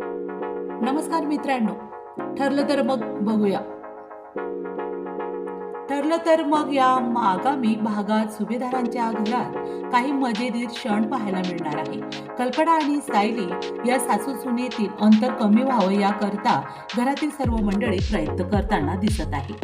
नमस्कार मित्रांनो ठरलं तर मग बघूया. ठरलं तर मग या आगामी भागात सुभेदारांच्या घरात काही मजेदार क्षण पाहायला मिळणार आहे. कल्पना आणि सायली या सासू सुनेतील अंतर कमी व्हावं याकरता घरातील सर्व मंडळी प्रयत्न करताना दिसत आहे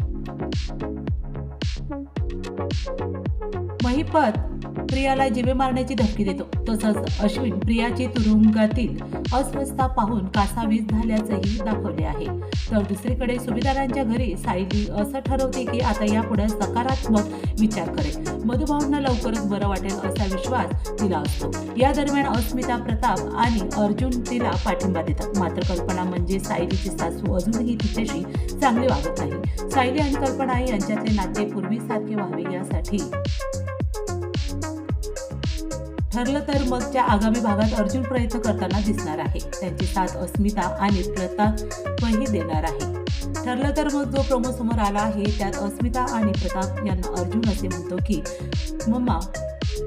महिपत प्रियाला जिवे मारण्याची धमकी देतो. तसंच अश्विन प्रियाची तुरुंगातील अस्वस्थता पाहून कासावीस झाल्याचंही दाखवले आहे. तर दुसरीकडे सुभेदारांच्या घरी सायली असं ठरवते की आता यापुढे सकारात्मक विचार करेल. मधुभावना लवकरच बरं वाटेल असा विश्वास तिला असतो. या दरम्यान अस्मिता प्रताप आणि अर्जुन तिला पाठिंबा देतात. मात्र कल्पना म्हणजे सायलीची सासू अजूनही तिच्याशी चांगली वागत नाही. सायली आणि कल्पना यांच्यातले नाते पूर्वीसारखे व्हावे यासाठी ठरलं तर मगच्या आगामी भागात अर्जुन प्रयत्न करताना दिसणार आहे. त्यांची साथ अस्मिता आणि प्रतापही देणार आहे. ठरलं तर मग जो प्रमो समोर आला आहे त्यात अस्मिता आणि प्रताप यांना अर्जुन असे म्हणतो की मम्मा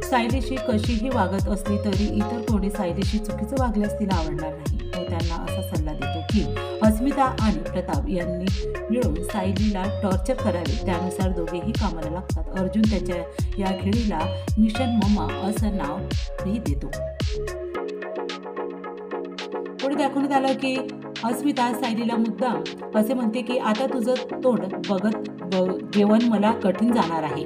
सायलीशी कशीही वागत असली तरी इतर कोणी सायलीशी चुकीचं वागल्यास तिला आवडणार नाही. त्यांना असा सल्ला देतो की अस्मिता आणि प्रताप यांनी मिळून सायलीला टॉर्चर करावे. त्यानुसार दोघेही कामाला लागतात. अर्जुन त्याच्या या खेळीला मिशन मम्मा असं नावही देतो. पुढे दाखवण्यात आलं की अस्मिता सायलीला मुद्दाम असे म्हणते की आता तुझं तोंड बघत जेवण मला कठीण जाणार आहे.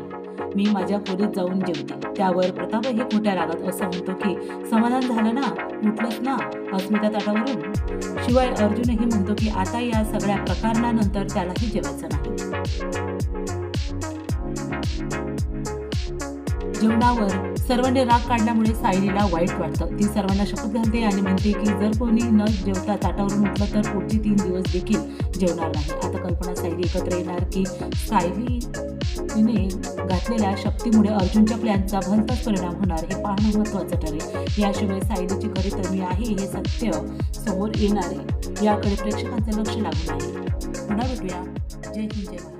मी माझ्या खोलीत जाऊन जेवते. त्यावर प्रतापही खोट्या रागात असं म्हणतो की समाधान झालं ना? उठलंच ना? अस्मिता ताटावरून. शिवाय अर्जुनही म्हणतो की आता या सगळ्या प्रकरणानंतर त्यालाही जेवायचं नाही. जेवणावर सर्वांनी राग काढल्यामुळे सायलीला वाईट वाटतं. ती सर्वांना शपथ घालते आणि म्हणते की जर कोणी न जेवता ताटावरून उठलं तर पुढचे तीन दिवस देखील जेवणार नाही. आता कल्पना सायली एकत्र येणार की सायली तिने घातलेल्या शक्तीमुळे अर्जुनच्या प्लॅनचा भलताच परिणाम होणार हे पाहणं महत्त्वाचं ठरेल. याशिवाय सायलीची खरी कमी आहे हे सत्य समोर येणार आहे. याकडे प्रेक्षकांचं लक्ष लागून आहे. पुन्हा भेटूया. जय हिंद जय